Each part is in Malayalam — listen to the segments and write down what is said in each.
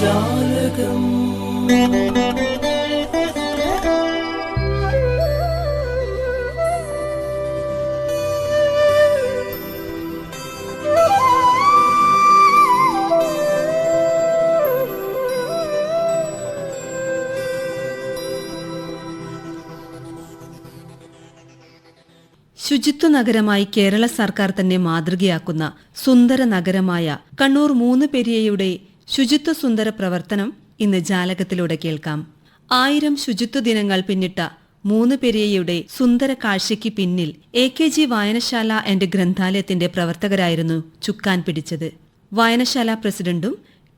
ജാലകം ശുചിത്വ നഗരമായി കേരള സർക്കാർ തന്നെ മാതൃകയാക്കുന്ന സുന്ദര നഗരമായ കണ്ണൂർ മൂന്ന് പെരിയയുടെ ശുചിത്വ സുന്ദര പ്രവർത്തനം ഇന്ന് ജാലകത്തിലൂടെ കേൾക്കാം. ആയിരം ശുചിത്വ ദിനങ്ങൾ പിന്നിട്ട മൂന്ന് പെരിയയുടെ സുന്ദര കാഴ്ചയ്ക്ക് പിന്നിൽ എ കെ ജി വായനശാല ആൻഡ് ഗ്രന്ഥാലയത്തിന്റെ പ്രവർത്തകരായിരുന്നു ചുക്കാൻ പിടിച്ചത്. വായനശാല പ്രസിഡന്റും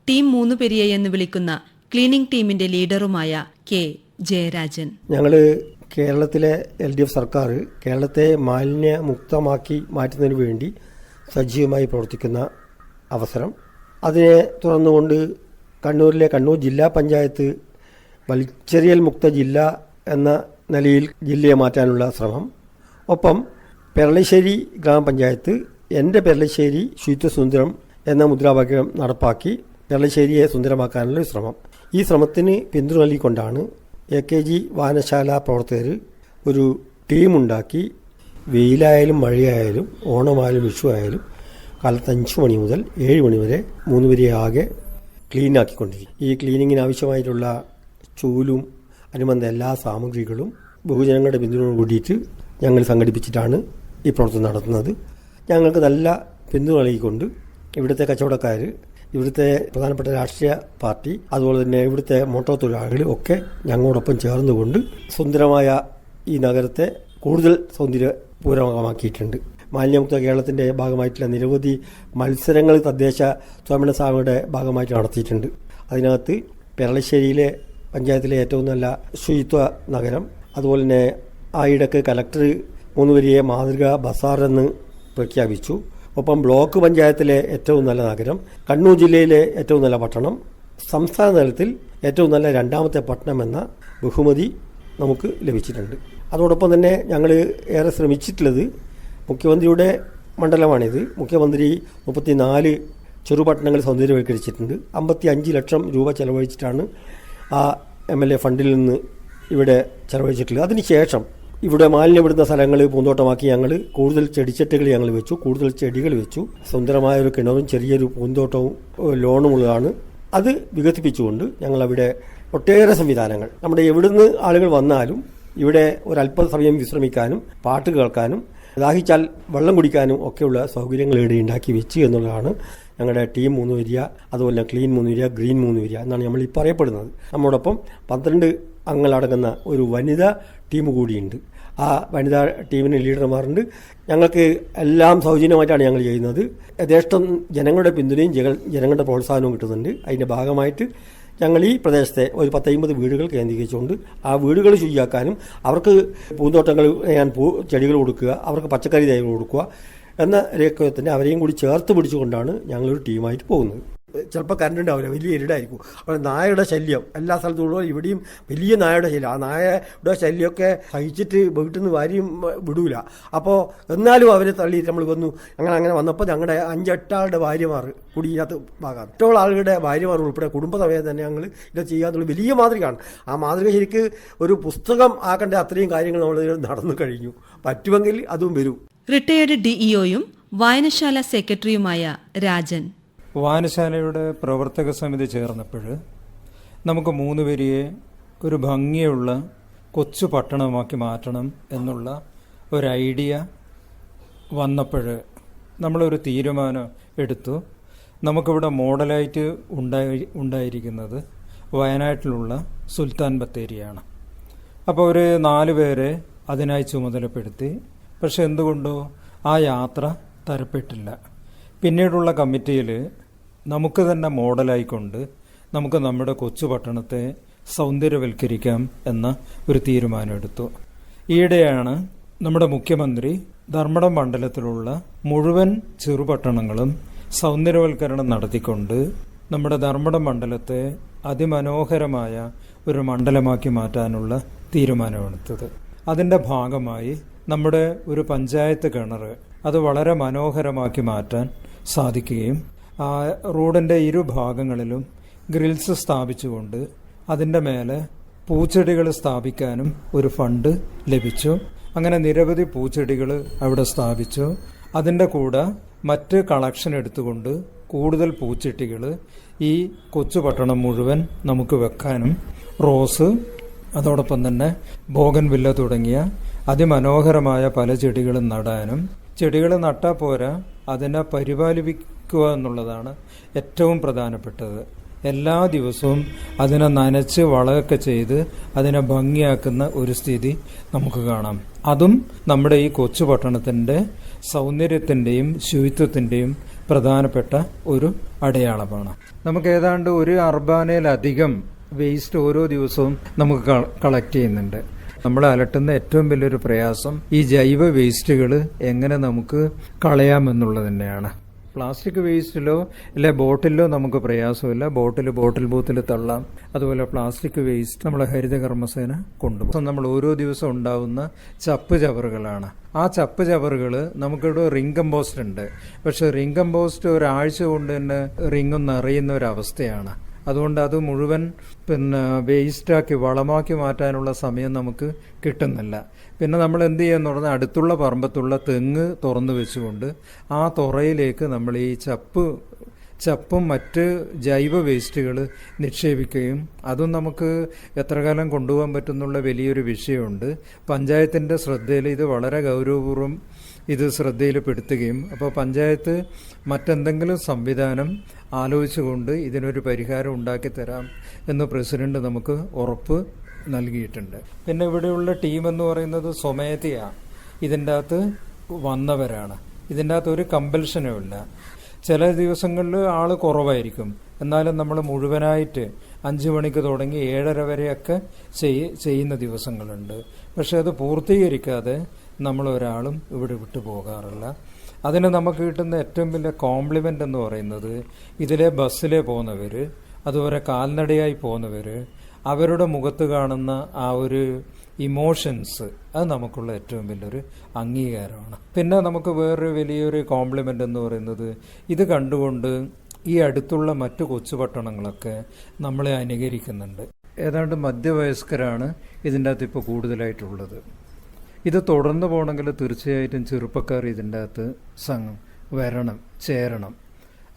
ടീം മൂന്ന് പെരിയ എന്ന് വിളിക്കുന്ന ക്ലീനിംഗ് ടീമിന്റെ ലീഡറുമായ കെ ജയരാജൻ. ഞങ്ങൾ കേരളത്തിലെ എൽ ഡി എഫ് സർക്കാർ കേരളത്തെ മാലിന്യമുക്തമാക്കി മാറ്റുന്നതിന് വേണ്ടി സജീവമായി പ്രവർത്തിക്കുന്ന അവസരം. അതിനെ തുറന്നുകൊണ്ട് കണ്ണൂരിലെ കണ്ണൂർ ജില്ലാ പഞ്ചായത്ത് വലിച്ചെറിയൽ മുക്ത ജില്ല എന്ന നിലയിൽ ജില്ലയെ മാറ്റാനുള്ള ശ്രമം. ഒപ്പം പെരളശ്ശേരി ഗ്രാമപഞ്ചായത്ത് എന്റെ പെരളശ്ശേരി ശുചിത്വസുന്ദരം എന്ന മുദ്രാവാക്യം നടപ്പാക്കി പെരളശ്ശേരിയെ സുന്ദരമാക്കാനുള്ള ശ്രമം. ഈ ശ്രമത്തിന് പിന്തുണ നൽകിക്കൊണ്ടാണ് എ കെ ജി വായനശാല പ്രവർത്തകർ ഒരു ടീമുണ്ടാക്കി വെയിലായാലും മഴയായാലും ഓണമായാലും വിഷു ആയാലും കാലത്ത് അഞ്ച് മണി മുതൽ ഏഴ് മണി വരെ മൂന്ന് വരെ ആകെ ക്ലീൻ ആക്കിക്കൊണ്ടിരിക്കും. ഈ ക്ലീനിങ്ങിന് ആവശ്യമായിട്ടുള്ള ചൂലും അനുബന്ധ എല്ലാ സാമഗ്രികളും ബഹുജനങ്ങളുടെ പിന്തുണയോട് കൂടിയിട്ട് ഞങ്ങൾ സംഘടിപ്പിച്ചിട്ടാണ് ഈ പ്രവർത്തനം നടത്തുന്നത്. ഞങ്ങൾക്ക് നല്ല പിന്തുണ നൽകിക്കൊണ്ട് ഇവിടുത്തെ കച്ചവടക്കാർ ഇവിടുത്തെ പ്രധാനപ്പെട്ട രാഷ്ട്രീയ പാർട്ടി അതുപോലെ തന്നെ ഇവിടുത്തെ മോട്ടോർ തൊഴിലാളികൾ ഒക്കെ ഞങ്ങളോടൊപ്പം ചേർന്നുകൊണ്ട് സുന്ദരമായ ഈ നഗരത്തെ കൂടുതൽ സൗന്ദര്യപൂർവകമാക്കിയിട്ടുണ്ട് മാലിന്യമുക്ത കേരളത്തിന്റെ ഭാഗമായിട്ടുള്ള നിരവധി മത്സരങ്ങൾ തദ്ദേശ സ്വയംഭരണ സ്ഥാപനങ്ങളുടെ ഭാഗമായിട്ട് നടത്തിയിട്ടുണ്ട്. അതിനകത്ത് പെരളശ്ശേരിയിലെ പഞ്ചായത്തിലെ ഏറ്റവും നല്ല ശുചിത്വ നഗരം അതുപോലെ തന്നെ ആയിടക്ക് കലക്ടർ മൂന്നുപേരിയെ മാതൃക ബസാർ എന്ന് പ്രഖ്യാപിച്ചു. ഒപ്പം ബ്ലോക്ക് പഞ്ചായത്തിലെ ഏറ്റവും നല്ല നഗരം കണ്ണൂർ ജില്ലയിലെ ഏറ്റവും നല്ല പട്ടണം സംസ്ഥാന തലത്തിൽ ഏറ്റവും നല്ല രണ്ടാമത്തെ പട്ടണം എന്ന ബഹുമതി നമുക്ക് ലഭിച്ചിട്ടുണ്ട്. അതോടൊപ്പം തന്നെ ഞങ്ങൾ ഏറെ ശ്രമിച്ചിട്ടുള്ളത് മുഖ്യമന്ത്രിയുടെ മണ്ഡലമാണിത്. മുഖ്യമന്ത്രി മുപ്പത്തിനാല് ചെറുപട്ടണങ്ങൾ സൗന്ദര്യവൽക്കരിച്ചിട്ടുണ്ട്. അമ്പത്തി അഞ്ച് ലക്ഷം രൂപ ചെലവഴിച്ചിട്ടാണ് ആ എം എൽ എ ഫണ്ടിൽ നിന്ന് ഇവിടെ ചെലവഴിച്ചിട്ടുള്ളത്. അതിനുശേഷം ഇവിടെ മാലിന്യപ്പെടുന്ന സ്ഥലങ്ങൾ പൂന്തോട്ടമാക്കി ഞങ്ങൾ കൂടുതൽ ചെടിച്ചട്ടികൾ ഞങ്ങൾ വെച്ചു കൂടുതൽ ചെടികൾ വെച്ചു. സുന്ദരമായ ഒരു കിണറും ചെറിയൊരു പൂന്തോട്ടവും ലോണുമുള്ളതാണ്. അത് വികസിപ്പിച്ചുകൊണ്ട് ഞങ്ങൾ അവിടെ ഒട്ടേറെ സംവിധാനങ്ങൾ. നമ്മുടെ എവിടുന്ന് ആളുകൾ വന്നാലും ഇവിടെ ഒരല്പ സമയം വിശ്രമിക്കാനും പാട്ട് കേൾക്കാനും ദാഹിച്ചാൽ വെള്ളം കുടിക്കാനും ഒക്കെയുള്ള സൗകര്യങ്ങൾ ഇവിടെ ഉണ്ടാക്കി വെച്ചു എന്നുള്ളതാണ് ഞങ്ങളുടെ ടീം മൂന്ന് വരിക അതുപോലെ ക്ലീൻ മൂന്ന് വരിക ഗ്രീൻ മൂന്ന് വരിക എന്നാണ് നമ്മൾ ഈ പറയപ്പെടുന്നത്. നമ്മോടൊപ്പം പന്ത്രണ്ട് അംഗങ്ങളടങ്ങുന്ന ഒരു വനിതാ ടീം കൂടിയുണ്ട്. ആ വനിതാ ടീമിന് ലീഡർമാരുണ്ട് ഞങ്ങൾക്ക് എല്ലാം സൗജന്യമായിട്ടാണ് ഞങ്ങൾ ചെയ്യുന്നത്. യഥേഷ്ടം ജനങ്ങളുടെ പിന്തുണയും ജനങ്ങളുടെ പ്രോത്സാഹനവും കിട്ടുന്നുണ്ട്. അതിന്റെ ഭാഗമായിട്ട് ഞങ്ങൾ ഈ പ്രദേശത്തെ ഒരു പത്തൈമ്പത് വീടുകൾ കേന്ദ്രീകരിച്ചുകൊണ്ട് ആ വീടുകൾ ശുചിയാക്കാനും അവർക്ക് പൂന്തോട്ടങ്ങൾ ഞാൻ പൂ ചെടികൾ കൊടുക്കുക അവർക്ക് പച്ചക്കറി തൈകൾ കൊടുക്കുക എന്ന രേഖത്തിന് അവരെയും കൂടി ചേർത്ത് പിടിച്ചുകൊണ്ടാണ് ഞങ്ങളൊരു ടീമായിട്ട് പോകുന്നത്. ചിലപ്പോൾ കറണ്ട് ഉണ്ടാവില്ല വലിയ ഇരുടായിരിക്കും. അപ്പോൾ നായയുടെ ശല്യം എല്ലാ സ്ഥലത്തും ഉള്ളവർ ഇവിടെയും വലിയ നായയുടെ ശല്യം. ആ നായയുടെ ശല്യമൊക്കെ സഹിച്ചിട്ട് വീട്ടിൽ നിന്ന് വാരിയും വിടൂല. അപ്പോൾ എന്നാലും അവരെ തള്ളിയിട്ട് നമ്മൾ വന്നു. അങ്ങനെ അങ്ങനെ വന്നപ്പോൾ ഞങ്ങളുടെ അഞ്ചെട്ടാളുടെ ഭാര്യമാർ കൂടി ഇതിനകത്ത് ഭാഗമാണ്. എട്ടോളം ആളുകളുടെ ഭാര്യമാർ ഉൾപ്പെടെ കുടുംബസമയം തന്നെ ഞങ്ങൾ ഇത് ചെയ്യാന്നുള്ള വലിയ മാതൃകയാണ്. ആ മാതൃക ശരിക്ക് ഒരു പുസ്തകം ആക്കേണ്ട അത്രയും കാര്യങ്ങൾ നമ്മൾ നടന്നു കഴിഞ്ഞു. പറ്റുമെങ്കിൽ അതും വരും. റിട്ടയേർഡ് ഡിഇഒയും വായനശാല സെക്രട്ടറിയുമായ രാജൻ. വായനശാലയുടെ പ്രവർത്തക സമിതി ചേർന്നപ്പോൾ നമുക്ക് മൂന്ന് പേരിയെ ഒരു ഭംഗിയുള്ള കൊച്ചു പട്ടണമാക്കി മാറ്റണം എന്നുള്ള ഒരു ഐഡിയ വന്നപ്പോൾ നമ്മളൊരു തീരുമാനം എടുത്തു. നമുക്കിവിടെ മോഡലായിട്ട് ഉണ്ടായി ഉണ്ടായിരിക്കുന്നത് വയനാട്ടിലുള്ള സുൽത്താൻ ബത്തേരിയാണ്. അപ്പോൾ ഒരു നാല് പേരെ അതിനായി ചുമതലപ്പെടുത്തി. പക്ഷെ എന്തുകൊണ്ടോ ആ യാത്ര തരപ്പെട്ടില്ല. പിന്നീടുള്ള കമ്മിറ്റിയിൽ നമുക്ക് തന്നെ മോഡലായിക്കൊണ്ട് നമുക്ക് നമ്മുടെ കൊച്ചു പട്ടണത്തെ സൗന്ദര്യവൽക്കരിക്കാം എന്ന ഒരു തീരുമാനമെടുത്തു. ഈയിടെയാണ് നമ്മുടെ മുഖ്യമന്ത്രി ധർമ്മടം മണ്ഡലത്തിലുള്ള മുഴുവൻ ചെറുപട്ടണങ്ങളും സൗന്ദര്യവൽക്കരണം നടത്തിക്കൊണ്ട് നമ്മുടെ ധർമ്മടം മണ്ഡലത്തെ അതിമനോഹരമായ ഒരു മണ്ഡലമാക്കി മാറ്റാനുള്ള തീരുമാനമെടുത്തത്. അതിന്റെ ഭാഗമായി നമ്മുടെ ഒരു പഞ്ചായത്ത് കിണർ അത് വളരെ മനോഹരമാക്കി മാറ്റാൻ സാധിക്കുകയും റോഡിന്റെ ഇരുഭാഗങ്ങളിലും ഗ്രിൽസ് സ്ഥാപിച്ചുകൊണ്ട് അതിന്റെ മേലെ പൂച്ചെടികൾ സ്ഥാപിക്കാനും ഒരു ഫണ്ട് ലഭിച്ചു. അങ്ങനെ നിരവധി പൂച്ചെടികൾ അവിടെ സ്ഥാപിച്ചു. അതിന്റെ കൂടെ മറ്റ് കളക്ഷൻ എടുത്തുകൊണ്ട് കൂടുതൽ പൂച്ചെട്ടികൾ ഈ കൊച്ചു പട്ടണം മുഴുവൻ നമുക്ക് വെക്കാനും റോസ് അതോടൊപ്പം തന്നെ ബോഗൻവില്ല തുടങ്ങിയ അതിമനോഹരമായ പല ചെടികളും നടാനും. ചെടികൾ നട്ടാൽ പോരാ അതിനെ പരിപാലിപ്പിക്കുക എന്നുള്ളതാണ് ഏറ്റവും പ്രധാനപ്പെട്ടത്. എല്ലാ ദിവസവും അതിനെ നനച്ച് വളമൊക്കെ ചെയ്ത് അതിനെ ഭംഗിയാക്കുന്ന ഒരു സ്ഥിതി നമുക്ക് കാണാം. അതും നമ്മുടെ ഈ കൊച്ചു പട്ടണത്തിന്റെ സൗന്ദര്യത്തിന്റെയും ശുചിത്വത്തിന്റെയും പ്രധാനപ്പെട്ട ഒരു അടയാളമാണ്. നമുക്ക് ഏതാണ്ട് ഒരു അർബാനയിലധികം വേസ്റ്റ് ഓരോ ദിവസവും നമുക്ക് കളക്ട് ചെയ്യുന്നുണ്ട്. നമ്മൾ അലട്ടുന്ന ഏറ്റവും വലിയൊരു പ്രയാസം ഈ ജൈവ വേസ്റ്റുകൾ എങ്ങനെ നമുക്ക് കളയാമെന്നുള്ളത് തന്നെയാണ്. പ്ലാസ്റ്റിക് വേസ്റ്റിലോ അല്ലെ ബോട്ടിലോ നമുക്ക് പ്രയാസമില്ല. ബോട്ടിൽ ബോട്ടിൽ ബൂത്തിൽ തള്ളാം. അതുപോലെ പ്ലാസ്റ്റിക് വേസ്റ്റ് നമ്മളെ ഹരിത കർമ്മസേന കൊണ്ടുപോകും നമ്മൾ ഓരോ ദിവസം ഉണ്ടാവുന്ന ചപ്പ് ചവറുകളാണ്. ആ ചപ്പ് ചവറുകൾ നമുക്കിവിടെ റിംഗ് കമ്പോസ്റ്റ് ഉണ്ട്. പക്ഷെ റിംഗ് കമ്പോസ്റ്റ് ഒരാഴ്ച കൊണ്ട് തന്നെ റിംഗ് നിറയുന്ന ഒരു അവസ്ഥയാണ് അതുകൊണ്ട് അത് മുഴുവൻ പിന്നെ വേസ്റ്റാക്കി വളമാക്കി മാറ്റാനുള്ള സമയം നമുക്ക് കിട്ടുന്നില്ല. പിന്നെ നമ്മൾ എന്ത് ചെയ്യാന്ന് പറഞ്ഞാൽ അടുത്തുള്ള പറമ്പത്തുള്ള തെങ്ങ് തുറന്നു വെച്ചുകൊണ്ട് ആ തുറയിലേക്ക് നമ്മൾ ഈ ചപ്പ് ചപ്പും മറ്റ് ജൈവ വേസ്റ്റുകൾ നിക്ഷേപിക്കുകയും അതും നമുക്ക് എത്ര കാലം കൊണ്ടുപോകാൻ പറ്റുന്നുള്ള വലിയൊരു വിഷയമുണ്ട്. പഞ്ചായത്തിന്റെ ശ്രദ്ധയിൽ ഇത് വളരെ ഗൗരവപൂർവം ഇത് ശ്രദ്ധയിൽപ്പെടുത്തുകയും അപ്പോൾ പഞ്ചായത്ത് മറ്റെന്തെങ്കിലും സംവിധാനം ആലോചിച്ചുകൊണ്ട് ഇതിനൊരു പരിഹാരം ഉണ്ടാക്കി തരാം എന്ന് പ്രസിഡന്റ് നമുക്ക് ഉറപ്പ് നൽകിയിട്ടുണ്ട്. പിന്നെ ഇവിടെയുള്ള ടീം എന്ന് പറയുന്നത് സ്വമേധയാണ് ഇതിന്റെ അകത്ത് വന്നവരാണ്. ഇതിന്റെ അകത്ത് ഒരു കമ്പൽഷനും ഇല്ല. ചില ദിവസങ്ങളിൽ ആൾ കുറവായിരിക്കും. എന്നാലും നമ്മൾ മുഴുവനായിട്ട് അഞ്ച് മണിക്ക് തുടങ്ങി ഏഴര വരെയൊക്കെ ചെയ് ചെയ്യുന്ന ദിവസങ്ങളുണ്ട്. പക്ഷെ അത് പൂർത്തീകരിക്കാതെ നമ്മൾ ഒരാളും ഇവിടെ വിട്ടു പോകാറില്ല. അതിന് നമുക്ക് കിട്ടുന്ന ഏറ്റവും വലിയ കോംപ്ലിമെന്റ് എന്ന് പറയുന്നത് ഇതിലെ ബസ്സിലെ പോകുന്നവർ അതുപോലെ കാൽനടയായി പോകുന്നവർ അവരുടെ മുഖത്ത് കാണുന്ന ആ ഒരു ഇമോഷൻസ് അത് നമുക്കുള്ള ഏറ്റവും വലിയൊരു അംഗീകാരമാണ്. പിന്നെ നമുക്ക് വേറൊരു വലിയൊരു കോംപ്ലിമെന്റ് എന്ന് പറയുന്നത് ഇത് കണ്ടുകൊണ്ട് ഈ അടുത്തുള്ള മറ്റു കൊച്ചു പട്ടണങ്ങളൊക്കെ നമ്മളെ അനുകരിക്കുന്നുണ്ട്. ഏതാണ്ട് മധ്യവയസ്കരാണ് ഇതിന്റെ അകത്ത് ഇപ്പോൾ കൂടുതലായിട്ടുള്ളത്. ഇത് തുടർന്ന് പോകണമെങ്കിൽ തീർച്ചയായിട്ടും ചെറുപ്പക്കാർ ഇതിന്റെ അകത്ത് സംഘം വരണം ചേരണം.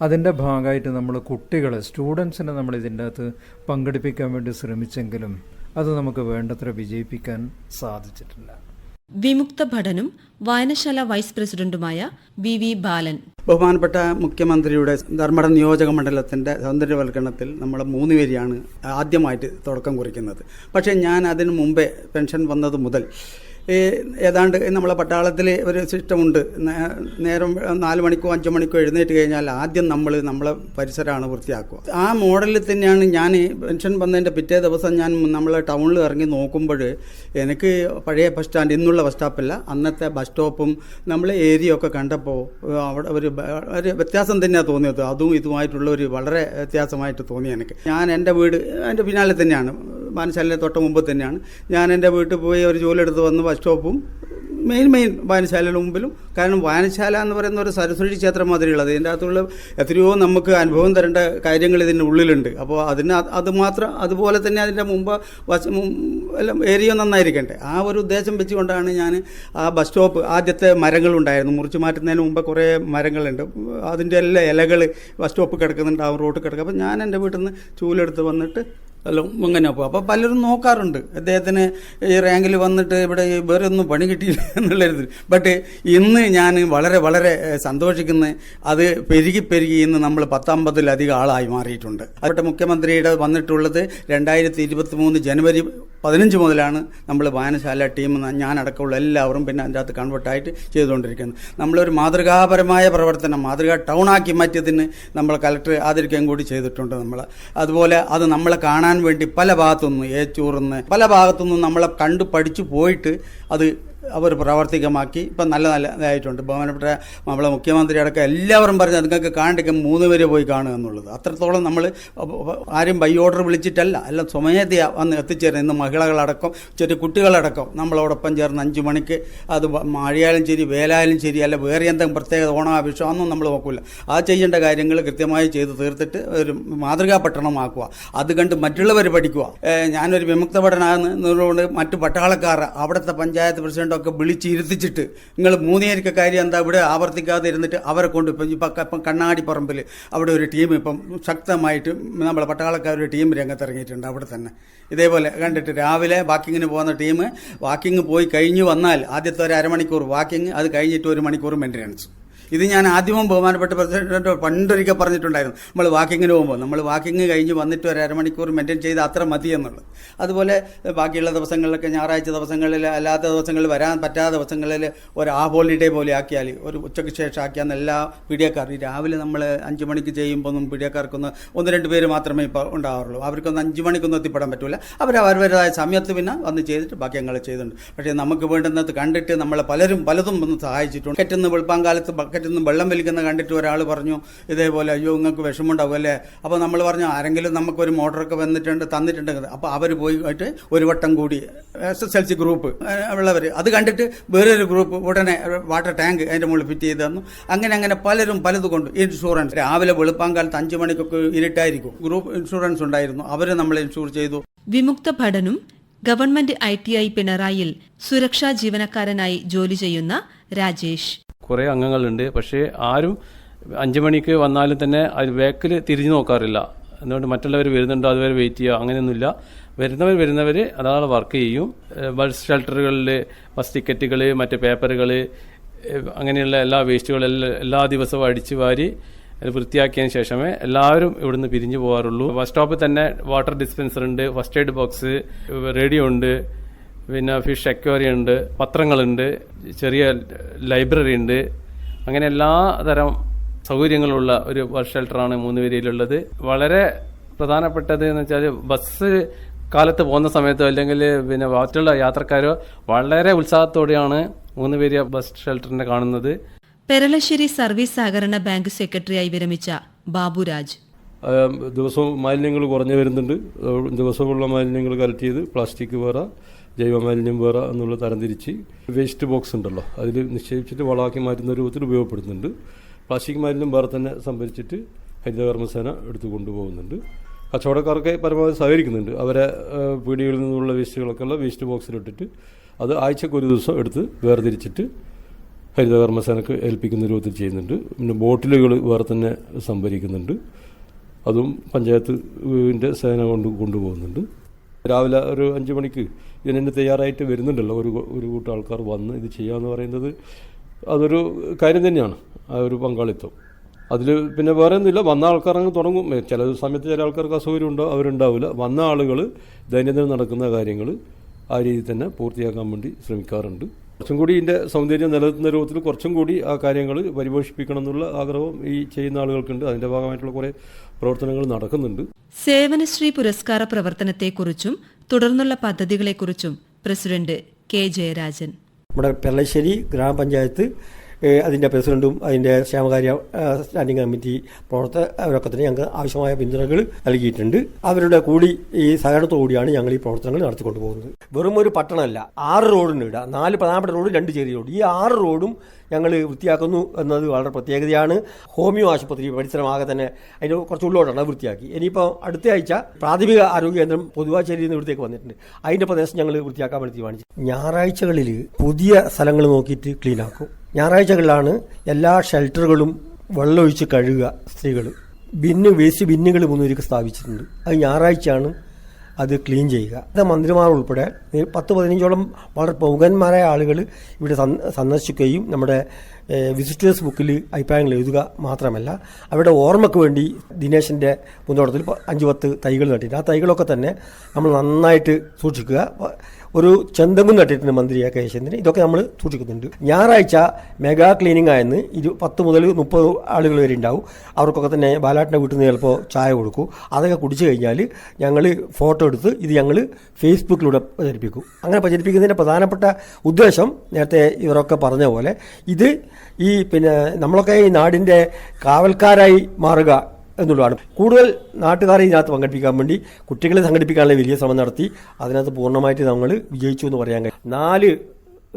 അതിന്റെ ഭാഗമായിട്ട് നമ്മൾ കുട്ടികളെ സ്റ്റുഡൻസിനെ നമ്മൾ ഇതിന്റെ അകത്ത് പങ്കെടുപ്പിക്കാൻ വേണ്ടി ശ്രമിച്ചെങ്കിലും അത് നമുക്ക് വേണ്ടത്ര വിജയിപ്പിക്കാൻ സാധിച്ചിട്ടില്ല. വിമുക്ത ഭടനും വായനശാല വൈസ് പ്രസിഡന്റുമായ വി വി ബാലൻ. ബഹുമാനപ്പെട്ട മുഖ്യമന്ത്രിയുടെ ധർമ്മട നിയോജക മണ്ഡലത്തിന്റെ സൗന്ദര്യവൽക്കരണത്തിൽ നമ്മൾ മൂന്ന് പേരെയാണ് ആദ്യമായിട്ട് തുടക്കം കുറിക്കുന്നത്. പക്ഷേ ഞാൻ അതിനു മുമ്പേ പെൻഷൻ വന്നത് മുതൽ ഈ ഏതാണ്ട് നമ്മളെ പട്ടാളത്തിൽ ഒരു സിസ്റ്റമുണ്ട്. നേരം നാല് മണിക്കോ അഞ്ച് മണിക്കോ എഴുന്നേറ്റ് കഴിഞ്ഞാൽ ആദ്യം നമ്മൾ നമ്മളെ പരിസരമാണ് വൃത്തിയാക്കുക. ആ മോഡലിൽ തന്നെയാണ് ഞാൻ പെൻഷൻ വന്നതിന്റെ പിറ്റേ ദിവസം ഞാൻ നമ്മളെ ടൗണിൽ ഇറങ്ങി നോക്കുമ്പോൾ എനിക്ക് പഴയ ബസ് സ്റ്റാൻഡ് ഇന്നുള്ള ബസ് സ്റ്റോപ്പല്ല അന്നത്തെ ബസ് സ്റ്റോപ്പും നമ്മളെ ഏരിയ ഒക്കെ കണ്ടപ്പോൾ അവിടെ ഒരു ഒരു വ്യത്യാസം തന്നെയാണ് തോന്നിയത്. അതും ഇതുമായിട്ടുള്ള ഒരു വളരെ വ്യത്യാസമായിട്ട് തോന്നി എനിക്ക്. ഞാൻ എന്റെ വീട് എന്റെ പിന്നാലെ തന്നെയാണ്. വായനശാലയുടെ തൊട്ട് മുമ്പ് തന്നെയാണ്. ഞാൻ എന്റെ വീട്ടിൽ പോയി ഒരു ജോലി എടുത്ത് വന്ന് ബസ് സ്റ്റോപ്പും മെയിൻ മെയിൻ വായനശാലയുടെ മുമ്പിലും. കാരണം വായനശാല എന്ന് പറയുന്ന ഒരു സരസ്വതി ക്ഷേത്രം മാതിരിയുള്ളത്. ഇതിന്റെ അകത്തുള്ള എത്രയോ നമുക്ക് അനുഭവം തരേണ്ട കാര്യങ്ങൾ ഇതിന്റെ ഉള്ളിലുണ്ട്. അപ്പോൾ അതിന് അത് മാത്രം അതുപോലെ തന്നെ അതിന്റെ മുമ്പ് എല്ലാം ഏരിയ നന്നായിരിക്കട്ടെ ആ ഒരു ഉദ്ദേശം വെച്ചുകൊണ്ടാണ് ഞാൻ ആ ബസ് സ്റ്റോപ്പ് ആദ്യത്തെ മരങ്ങളുണ്ടായിരുന്നു മുറിച്ച് മാറ്റുന്നതിന് മുമ്പ് കുറേ മരങ്ങളുണ്ട്. അതിന്റെ എല്ലാ ഇലകൾ ബസ് സ്റ്റോപ്പ് ആ റോഡ് കിടക്കുക അപ്പോൾ ഞാൻ എന്റെ വീട്ടിൽ നിന്ന് ചൂലെടുത്ത് വന്നിട്ട് എല്ലാം ഇങ്ങനെ പോകും അപ്പോൾ പലരും നോക്കാറുണ്ട്. അദ്ദേഹത്തിന് ഈ റാങ്കിൽ വന്നിട്ട് ഇവിടെ വേറെ ഒന്നും പണി കിട്ടിയില്ല എന്നുള്ളത് ബട്ട് ഇന്ന് ഞാൻ വളരെ വളരെ സന്തോഷിക്കുന്ന അത് പെരുകി പെരുകി ഇന്ന് നമ്മൾ പത്തമ്പതിലധികം ആളായി മാറിയിട്ടുണ്ട്. അവിടെ മുഖ്യമന്ത്രിയുടെ വന്നിട്ടുള്ളത് രണ്ടായിരത്തി ഇരുപത്തി മൂന്ന് ജനുവരി പതിനഞ്ച് മുതലാണ് നമ്മൾ വായനശാല ടീം ഞാനടക്കമുള്ള എല്ലാവരും പിന്നെ അതിന്റെ അകത്ത് കൺവേർട്ടായിട്ട് ചെയ്തുകൊണ്ടിരിക്കുന്നത്. നമ്മളൊരു മാതൃകാപരമായ പ്രവർത്തനം മാതൃകാ ടൗണാക്കി മാറ്റിയതിന് നമ്മൾ കലക്ടർ ആദരിക്കുകയും കൂടി ചെയ്തിട്ടുണ്ട് നമ്മൾ. അതുപോലെ അത് നമ്മളെ കാണാൻ വേണ്ടി പല ഭാഗത്തുനിന്ന് ഏച്ചൂർന്ന് പല ഭാഗത്തുനിന്ന് നമ്മളെ കണ്ടു പഠിച്ചു പോയിട്ട് അത് അവർ പ്രാവർത്തികമാക്കി. ഇപ്പം നല്ല നല്ല ഇതായിട്ടുണ്ട്. ബഹുമാനപ്പെട്ട നമ്മളെ മുഖ്യമന്ത്രി അടക്കം എല്ലാവരും പറഞ്ഞു നിങ്ങൾക്ക് കാണിക്കാൻ മൂന്ന് പേര് പോയി കാണുക എന്നുള്ളത്. അത്രത്തോളം നമ്മൾ ആരും ബൈ ഓർഡർ വിളിച്ചിട്ടല്ല. എല്ലാം സ്വമേധയാ വന്ന് എത്തിച്ചേരുന്നത്. ഇന്ന് മഹിളകളടക്കം ചെറിയ കുട്ടികളടക്കം നമ്മളോടൊപ്പം ചേർന്ന് അഞ്ച് മണിക്ക് അത് മഴയാലും ശരി വേലായാലും ശരി അല്ല വേറെ എന്തെങ്കിലും പ്രത്യേക ഓണാവശ്യം അതൊന്നും നമ്മൾ നോക്കില്ല ആ ചെയ്യേണ്ട കാര്യങ്ങൾ കൃത്യമായി ചെയ്ത് തീർത്തിട്ട് ഒരു മാതൃകാ പട്ടണമാക്കുക. അത് കണ്ട് മറ്റുള്ളവർ പഠിക്കുക. ഞാനൊരു വിമുക്ത പഠനമാകുന്നതുകൊണ്ട് മറ്റു പട്ടാളക്കാർ അവിടുത്തെ പഞ്ചായത്ത് പ്രസിഡന്റൊക്കെ വിളിച്ചിരുത്തിച്ചിട്ട് നിങ്ങൾ മൂന്നേരിക്ക കാര്യം എന്താ ഇവിടെ ആവർത്തിക്കാതെ ഇരുന്നിട്ട് അവരെ കൊണ്ട് ഇപ്പം ഇപ്പം ഇപ്പം കണ്ണാടി പറമ്പിൽ അവിടെ ഒരു ടീം ഇപ്പം ശക്തമായിട്ട് നമ്മളെ പട്ടാളക്കാരുടെ ടീം രംഗത്തിറങ്ങിയിട്ടുണ്ട് അവിടെ തന്നെ. ഇതേപോലെ കണ്ടിട്ട് രാവിലെ വാക്കിങ്ങിന് പോകുന്ന ടീം വാക്കിങ് പോയി കഴിഞ്ഞ് വന്നാൽ ആദ്യത്തെ ഒരു അരമണിക്കൂർ വാക്കിങ് അത് കഴിഞ്ഞിട്ട് ഒരു മണിക്കൂർ മെയിന്റനൻസ് ഇത് ഞാൻ ആദ്യമും ബഹുമാനപ്പെട്ട പ്രസിഡന്റ് പണ്ടൊരിക്കൽ പറഞ്ഞിട്ടുണ്ടായിരുന്നു. നമ്മൾ വാക്കിങ്ങിന് പോകുമ്പോൾ നമ്മൾ വാക്കിങ് കഴിഞ്ഞ് വന്നിട്ട് ഒരു അരമണിക്കൂർ മെയിന്റെയിൻ ചെയ്ത് അത്ര മതി എന്നുള്ളത്. അതുപോലെ ബാക്കിയുള്ള ദിവസങ്ങളിലൊക്കെ ഞായറാഴ്ച ദിവസങ്ങളിൽ അല്ലാത്ത ദിവസങ്ങളിൽ വരാൻ പറ്റാത്ത ദിവസങ്ങളിൽ ഒരു ആ ഹോളിഡേ പോലെ ആക്കിയാൽ ഒരു ഉച്ചയ്ക്ക് ശേഷം ആക്കിയാൽ എല്ലാ പീഡിയക്കാർ രാവിലെ നമ്മൾ അഞ്ച് മണിക്ക് ചെയ്യുമ്പോൾ ഒന്നും പീഡിയക്കാർക്കൊന്ന് ഒന്ന് രണ്ട് പേര് മാത്രമേ ഇപ്പോൾ ഉണ്ടാവാറുള്ളൂ. അവർക്കൊന്ന് അഞ്ച് മണിക്കൊന്നും എത്തിപ്പെടാൻ പറ്റില്ല അവർ അവരുടേതായ സമയത്ത് പിന്നെ വന്ന് ചെയ്തിട്ട് ബാക്കി ഞങ്ങൾ ചെയ്തിട്ടുണ്ട് പക്ഷേ നമുക്ക് വേണ്ടുന്നത് കണ്ടിട്ട് നമ്മളെ പലരും പലതും ഒന്ന് സഹായിച്ചിട്ടുണ്ട്. കെറ്റുന്ന വെളുപ്പാങ്കാലത്ത് ബക്കറ്റിൽ നിന്ന് വെള്ളം വലിക്കുന്ന കണ്ടിട്ട് ഒരാൾ പറഞ്ഞു ഇതേപോലെ അയ്യോ നിങ്ങൾക്ക് വിഷമമുണ്ടാവും അല്ലേ? അപ്പോൾ നമ്മൾ പറഞ്ഞു ആരെങ്കിലും നമുക്കൊരു മോട്ടറൊക്കെ വന്നിട്ടുണ്ട് തന്നിട്ടുണ്ട്. അപ്പോൾ അവർ പോയിട്ട് ഒരു വട്ടം കൂടി S S L C group ഉള്ളവർ അത് കണ്ടിട്ട് വേറൊരു ഗ്രൂപ്പ് ഉടനെ വാട്ടർ ടാങ്ക് അതിന്റെ മുകളിൽ ഫിറ്റ് ചെയ്ത് തന്നു. അങ്ങനെ അങ്ങനെ പലരും പലത് കൊണ്ട് ഇൻഷുറൻസ് രാവിലെ വെളുപ്പാങ്കാലത്ത് അഞ്ച് മണിക്കൊക്കെ ഇരുട്ടായിരിക്കും. ഗ്രൂപ്പ് ഇൻഷുറൻസ് ഉണ്ടായിരുന്നു. അവർ നമ്മൾ ഇൻഷുർ ചെയ്തു. വിമുക്ത ഭടനും ഗവൺമെന്റ് ഐ ടി ഐ പിണറായിൽ സുരക്ഷാ ജീവനക്കാരനായി ജോലി ചെയ്യുന്ന രാജേഷ്. കുറേ അംഗങ്ങളുണ്ട്. പക്ഷേ ആരും അഞ്ച് മണിക്ക് വന്നാലും തന്നെ അത് ബാക്കിൽ തിരിഞ്ഞു നോക്കാറില്ല. എന്നുകൊണ്ട് മറ്റുള്ളവർ വരുന്നുണ്ടോ അതുവരെ വെയിറ്റ് ചെയ്യുക അങ്ങനെയൊന്നുമില്ല. വരുന്നവർ വരുന്നവർ അതാണ് വർക്ക് ചെയ്യും. ബസ് ഷെൽട്ടറുകളിൽ ബസ് ടിക്കറ്റുകൾ മറ്റ് പേപ്പറുകൾ അങ്ങനെയുള്ള എല്ലാ വേസ്റ്റുകളെല്ലാം എല്ലാ ദിവസവും അടിച്ചു വാരി വൃത്തിയാക്കിയതിന് ശേഷമേ എല്ലാവരും ഇവിടുന്ന് പിരിഞ്ഞു പോകാറുള്ളൂ. ബസ് സ്റ്റോപ്പിൽ തന്നെ വാട്ടർ ഡിസ്പെൻസർ ഉണ്ട് ഫസ്റ്റ് എയ്ഡ് ബോക്സ് റേഡിയോ ഉണ്ട്. പിന്നെ ഫിഷ് അക്വേറിയം ഉണ്ട് പത്രങ്ങളുണ്ട് ചെറിയ ലൈബ്രറി ഉണ്ട്. അങ്ങനെ എല്ലാ തരം സൗകര്യങ്ങളുള്ള ഒരു ബസ് ഷെൽട്ടറാണ് മൂന്ന് പേരിലുള്ളത് വളരെ പ്രധാനപ്പെട്ടത് എന്ന് വെച്ചാൽ ബസ് കാലത്ത് പോകുന്ന സമയത്തോ അല്ലെങ്കിൽ പിന്നെ മറ്റുള്ള യാത്രക്കാരോ വളരെ ഉത്സാഹത്തോടെയാണ് മൂന്ന് പേര് ബസ് ഷെൽട്ടറിനെ കാണുന്നത്. പെരളശ്ശേരി സർവീസ് സഹകരണ ബാങ്ക് സെക്രട്ടറിയായി വിരമിച്ച ബാബുരാജ്. ദിവസവും മാലിന്യങ്ങൾ കുറഞ്ഞു വരുന്നുണ്ട്. ദിവസമുള്ള മാലിന്യങ്ങൾ കളക്ട് ചെയ്ത് പ്ലാസ്റ്റിക് വേറെ. ജൈവ മാലിന്യം വേറെ എന്നുള്ള തരംതിരിച്ച് വേസ്റ്റ് ബോക്സ് ഉണ്ടല്ലോ. അതിൽ നിക്ഷേപിച്ചിട്ട് വളമാക്കി മാറ്റുന്ന രൂപത്തിൽ ഉപയോഗപ്പെടുത്തുന്നുണ്ട്. പ്ലാസ്റ്റിക് മാലിന്യം വേറെ തന്നെ സംഭരിച്ചിട്ട് ഹരിതകർമ്മസേന എടുത്തു കൊണ്ടുപോകുന്നുണ്ട്. കച്ചവടക്കാർക്ക് പരമാവധി സഹകരിക്കുന്നുണ്ട്. അവരെ പീടികളിൽ നിന്നുള്ള വേസ്റ്റുകളൊക്കെ ഉള്ള വേസ്റ്റ് ബോക്സിലിട്ടിട്ട് അത് ആഴ്ചക്ക് ഒരു ദിവസം എടുത്ത് വേർതിരിച്ചിട്ട് ഹരിതകർമ്മസേനക്ക് ഏൽപ്പിക്കുന്ന രൂപത്തിൽ ചെയ്യുന്നുണ്ട്. പിന്നെ ബോട്ടിലുകൾ വേറെ തന്നെ സംഭരിക്കുന്നുണ്ട്. അതും പഞ്ചായത്തിന്റെ സേന കൊണ്ട് കൊണ്ടുപോകുന്നുണ്ട്. രാവിലെ ഒരു അഞ്ച് മണിക്ക് ഇതിനെ തയ്യാറായിട്ട് വരുന്നുണ്ടല്ലോ. ഒരു ഒരു കൂട്ടം ആൾക്കാർ വന്ന് ഇത് ചെയ്യാന്ന് പറയുന്നത് അതൊരു കാര്യം തന്നെയാണ്. ആ ഒരു പങ്കാളിത്തം. അതിൽ പിന്നെ വേറെ ഒന്നുമില്ല വന്ന ആൾക്കാർ അങ്ങ് തുടങ്ങും. ചില സമയത്ത് ചില ആൾക്കാർക്ക് അസൗകര്യം ഉണ്ടോ? അവരുണ്ടാവില്ല. വന്ന ആളുകൾ ദൈനംദിനം നടക്കുന്ന കാര്യങ്ങൾ ആ രീതിയിൽ തന്നെ പൂർത്തിയാക്കാൻ വേണ്ടി ശ്രമിക്കാറുണ്ട്. കുറച്ചും കൂടി ഇതിന്റെ സൗന്ദര്യം നിലനിർത്തുന്ന രൂപത്തിൽ കുറച്ചും കൂടി ആ കാര്യങ്ങൾ പരിപോഷിപ്പിക്കണം എന്നുള്ള ആഗ്രഹം ഈ ചെയ്യുന്ന ആളുകൾക്കുണ്ട്. അതിന്റെ ഭാഗമായിട്ടുള്ള കുറേ പ്രവർത്തനങ്ങൾ നടക്കുന്നുണ്ട്. സേവനശ്രീ പുരസ്കാര പ്രവർത്തനത്തെക്കുറിച്ചും തുടർന്നുള്ള പദ്ധതികളെക്കുറിച്ചും പ്രസിഡന്റ് കെ ജയരാജൻ. നമ്മുടെ പെള്ളശ്ശേരി ഗ്രാമപഞ്ചായത്ത് അതിന്റെ പ്രസിഡന്റും അതിന്റെ ക്ഷേമകാര്യ സ്റ്റാൻഡിംഗ് കമ്മിറ്റി പ്രവർത്തക അവരൊക്കെ തന്നെ ഞങ്ങൾക്ക് ആവശ്യമായ പിന്തുണകൾ നൽകിയിട്ടുണ്ട്. അവരുടെ കൂടി ഈ സഹകരണത്തോടു കൂടിയാണ് ഞങ്ങൾ ഈ പ്രവർത്തനങ്ങൾ നടത്തിക്കൊണ്ടു പോകുന്നത് വെറും ഒരു പട്ടണമല്ല ആറ് റോഡിന് ഇടുക നാല് പ്രധാനപ്പെട്ട റോഡ് രണ്ട് ചെറിയ റോഡ്. ഈ ആറ് റോഡും ഞങ്ങൾ വൃത്തിയാക്കുന്നു എന്നത് വളരെ പ്രത്യേകതയാണ്. ഹോമിയോ ആശുപത്രി പരിസരമാകെ തന്നെ അതിന് കുറച്ച് ഉള്ളോട്ടാണ് അത് വൃത്തിയാക്കി. ഇനിയിപ്പോൾ അടുത്ത ആഴ്ച പ്രാഥമിക ആരോഗ്യ കേന്ദ്രം പൊതുവാശ്ശേരിയിൽ നിന്ന് ഇവിടത്തേക്ക് വന്നിട്ടുണ്ട്. അതിന്റെ പ്രദേശം ഞങ്ങൾ വൃത്തിയാക്കാൻ വേണ്ടി തീരുമാനിച്ചു. ഞായറാഴ്ചകളിൽ പുതിയ സ്ഥലങ്ങൾ നോക്കിയിട്ട് ക്ലീൻ ആക്കും. ഞായറാഴ്ചകളിലാണ് എല്ലാ ഷെൽട്ടറുകളും വെള്ളമൊഴിച്ച് കഴുകുക സ്ത്രീകൾ ബിന്ന് വേസ്റ്റ് ബിന്നുകൾ മുന്നൂരിക്ക് സ്ഥാപിച്ചിട്ടുണ്ട്. അത് ഞായറാഴ്ചയാണ് അത് ക്ലീൻ ചെയ്യുക. അത് മന്ത്രിമാർ ഉൾപ്പെടെ പത്ത് പതിനഞ്ചോളം വളരെ പ്രമുഖന്മാരായ ആളുകൾ ഇവിടെ സന്ദ- സന്ദർശിക്കുകയും നമ്മുടെ വിസിറ്റേഴ്സ് ബുക്കിൽ അഭിപ്രായങ്ങൾ എഴുതുക മാത്രമല്ല അവരുടെ ഓർമ്മയ്ക്ക് വേണ്ടി ദിനേശിന്റെ മുന്നോട്ടത്തിൽ അഞ്ച് പത്ത് തൈകൾ നട്ടിട്ട് ആ തൈകളൊക്കെ തന്നെ നമ്മൾ നന്നായിട്ട് സൂക്ഷിക്കുക. ഒരു ചെന്തങ്ങും നട്ടിട്ടുണ്ട് മന്ത്രി എ കെ ശശീന്ദ്രൻ ഇതൊക്കെ നമ്മൾ സൂക്ഷിക്കുന്നുണ്ട്. ഞായറാഴ്ച മെഗാ ക്ലീനിങ് ആയെന്ന് ഇരു പത്ത് മുതൽ മുപ്പത് ആളുകൾ വരെ ഉണ്ടാവും. അവർക്കൊക്കെ തന്നെ ബാലാട്ടിന്റെ വീട്ടിൽ നിന്ന് ചിലപ്പോൾ ചായ കൊടുക്കും. അതൊക്കെ കുടിച്ചു കഴിഞ്ഞാൽ ഞങ്ങൾ ഫോട്ടോ എടുത്ത് ഇത് ഞങ്ങൾ ഫേസ്ബുക്കിലൂടെ പ്രചരിപ്പിക്കും. അങ്ങനെ പ്രചരിപ്പിക്കുന്നതിന്റെ പ്രധാനപ്പെട്ട ഉദ്ദേശം നേരത്തെ ഇവരൊക്കെ പറഞ്ഞ പോലെ ഇത് ഈ പിന്നെ നമ്മളൊക്കെ ഈ നാടിന്റെ കാവൽക്കാരായി മാറുക എന്നുള്ളതാണ്. കൂടുതൽ നാട്ടുകാരെ ഇതിനകത്ത് പങ്കെടുപ്പിക്കാൻ വേണ്ടി കുട്ടികളെ സംഘടിപ്പിക്കാനുള്ള വലിയ ശ്രമം നടത്തി അതിനകത്ത് പൂർണമായിട്ട് നമ്മൾ വിജയിച്ചു എന്ന് പറയാൻ കഴിയും. നാല്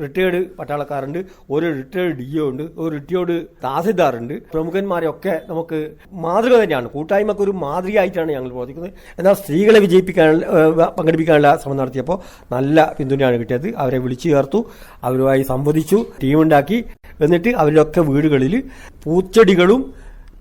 റിട്ടയേർഡ് പട്ടാളക്കാരുണ്ട് ഒരു റിട്ടയേർഡ് ഡി ഒ ഉണ്ട് ഒരു റിട്ടയേർഡ് തഹസിൽദാറുണ്ട് പ്രമുഖന്മാരെയൊക്കെ നമുക്ക് മാതൃക തന്നെയാണ്. കൂട്ടായ്മക്ക് ഒരു മാതൃകയായിട്ടാണ് ഞങ്ങൾ പ്രവർത്തിക്കുന്നത്. എന്നാൽ സ്ത്രീകളെ വിജയിപ്പിക്കാനുള്ള പങ്കെടുപ്പിക്കാനുള്ള ശ്രമം നടത്തിയപ്പോൾ നല്ല പിന്തുണയാണ് കിട്ടിയത്. അവരെ വിളിച്ചു ചേർത്തു അവരുമായി സംവദിച്ചു ടീമുണ്ടാക്കി. എന്നിട്ട് അവരിലൊക്കെ വീടുകളിൽ പൂച്ചെടികളും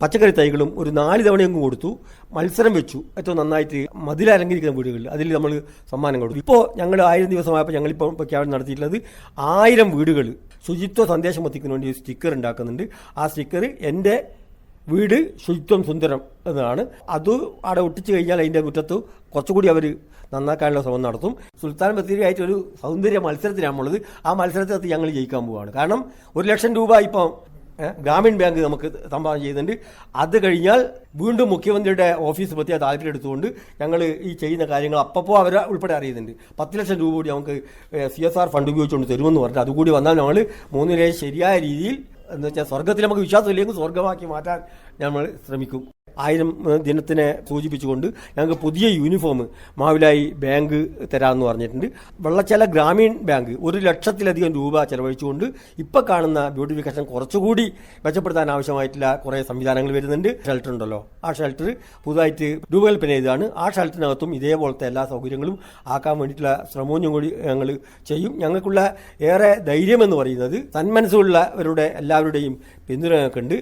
പച്ചക്കറി തൈകളും ഒരു നാല് തവണയെങ്കിലും കൊടുത്തു. മത്സരം വെച്ചു. ഏറ്റവും നന്നായിട്ട് മതിലലങ്കരിക്കുന്ന വീടുകളിൽ അതിൽ നമ്മൾ സമ്മാനം കൊടുത്തു. ഇപ്പോൾ ഞങ്ങൾ ആയിരം ദിവസമായപ്പോൾ ഞങ്ങളിപ്പോൾ പ്രഖ്യാപനം നടത്തിയിട്ടുള്ളത് ആയിരം വീടുകൾ ശുചിത്വ സന്ദേശം എത്തിക്കുന്ന വേണ്ടി സ്റ്റിക്കർ ഉണ്ടാക്കുന്നുണ്ട്. ആ സ്റ്റിക്കർ എന്റെ വീട് ശുചിത്വം സുന്ദരം എന്നതാണ്. അത് അവിടെ ഒട്ടിച്ചു കഴിഞ്ഞാൽ അതിന്റെ മുറ്റത്ത് കുറച്ചുകൂടി അവർ നന്നാക്കാനുള്ള ശ്രമം നടത്തും. സുൽത്താൻ ബത്തേരിയായിട്ട് ഒരു സൗന്ദര്യ മത്സരത്തിനാണുള്ളത് ആ മത്സരത്തിനകത്ത് ഞങ്ങൾ ജയിക്കാൻ പോവുകയാണ്. കാരണം ഒരു ലക്ഷം രൂപ ഇപ്പം ഗ്രാമീൺ ബാങ്ക് നമുക്ക് സംഭാവന ചെയ്യുന്നുണ്ട് അത് കഴിഞ്ഞാൽ വീണ്ടും മുഖ്യമന്ത്രിയുടെ ഓഫീസ് പറ്റിയ താല്പര്യം എടുത്തുകൊണ്ട് ഞങ്ങൾ ഈ ചെയ്യുന്ന കാര്യങ്ങൾ അപ്പോൾ അവർ ഉൾപ്പെടെ അറിയുന്നുണ്ട്. പത്ത് ലക്ഷം രൂപ കൂടി നമുക്ക് സി എസ് ആർ ഫണ്ട് ഉപയോഗിച്ചുകൊണ്ട് തരുമെന്ന് പറഞ്ഞിട്ട് അതുകൂടി വന്നാൽ ഞങ്ങൾ മൂന്നിലെ ശരിയായ രീതിയിൽ എന്ന് വെച്ചാൽ സ്വർഗത്തിൽ നമുക്ക് വിശ്വാസമില്ലെങ്കിൽ സ്വർഗമാക്കി മാറ്റാൻ നമ്മൾ ശ്രമിക്കും. ആയിരം ദിനത്തിനെ സൂചിപ്പിച്ചുകൊണ്ട് ഞങ്ങൾക്ക് പുതിയ യൂണിഫോം മാവിലായി ബാങ്ക് തരാമെന്ന് പറഞ്ഞിട്ടുണ്ട്. വെള്ളച്ചല ഗ്രാമീൺ ബാങ്ക് ഒരു ലക്ഷത്തിലധികം രൂപ ചെലവഴിച്ചുകൊണ്ട് ഇപ്പോൾ കാണുന്ന ബ്യൂട്ടിഫിക്കേഷൻ കുറച്ചുകൂടി മെച്ചപ്പെടുത്താൻ ആവശ്യമായിട്ടുള്ള കുറേ സംവിധാനങ്ങൾ വരുന്നുണ്ട്. ഷെൽട്ടർ ഉണ്ടല്ലോ. ആ ഷെൽട്ടർ പുതുതായിട്ട് രൂപകൽപ്പന ചെയ്തതാണ്. ആ ഷെൽട്ടറിനകത്തും ഇതേപോലത്തെ എല്ലാ സൗകര്യങ്ങളും ആക്കാൻ വേണ്ടിയിട്ടുള്ള ശ്രമവും കൂടി ഞങ്ങൾ ചെയ്യും. ഞങ്ങൾക്കുള്ള ഏറെ ധൈര്യം എന്ന് പറയുന്നത് സന്മനസ്സുള്ളവരുടെ എല്ലാവരുടെയും പിന്തുണ ഞങ്ങൾക്കുണ്ട്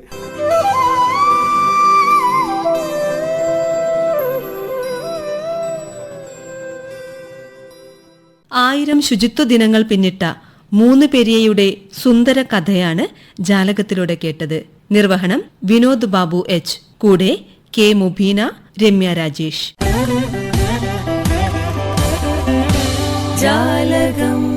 ആയിരം ശുചിത്വ ദിനങ്ങൾ പിന്നിട്ട മൂന്ന് പെരിയയുടെ സുന്ദര കഥയാണ് ജാലകത്തിലൂടെ കേട്ടത്. നിർവഹണം വിനോദ് ബാബു എച്ച്. കൂടെ കെ മുബീന രമ്യ രാജേഷ്. ജാലകം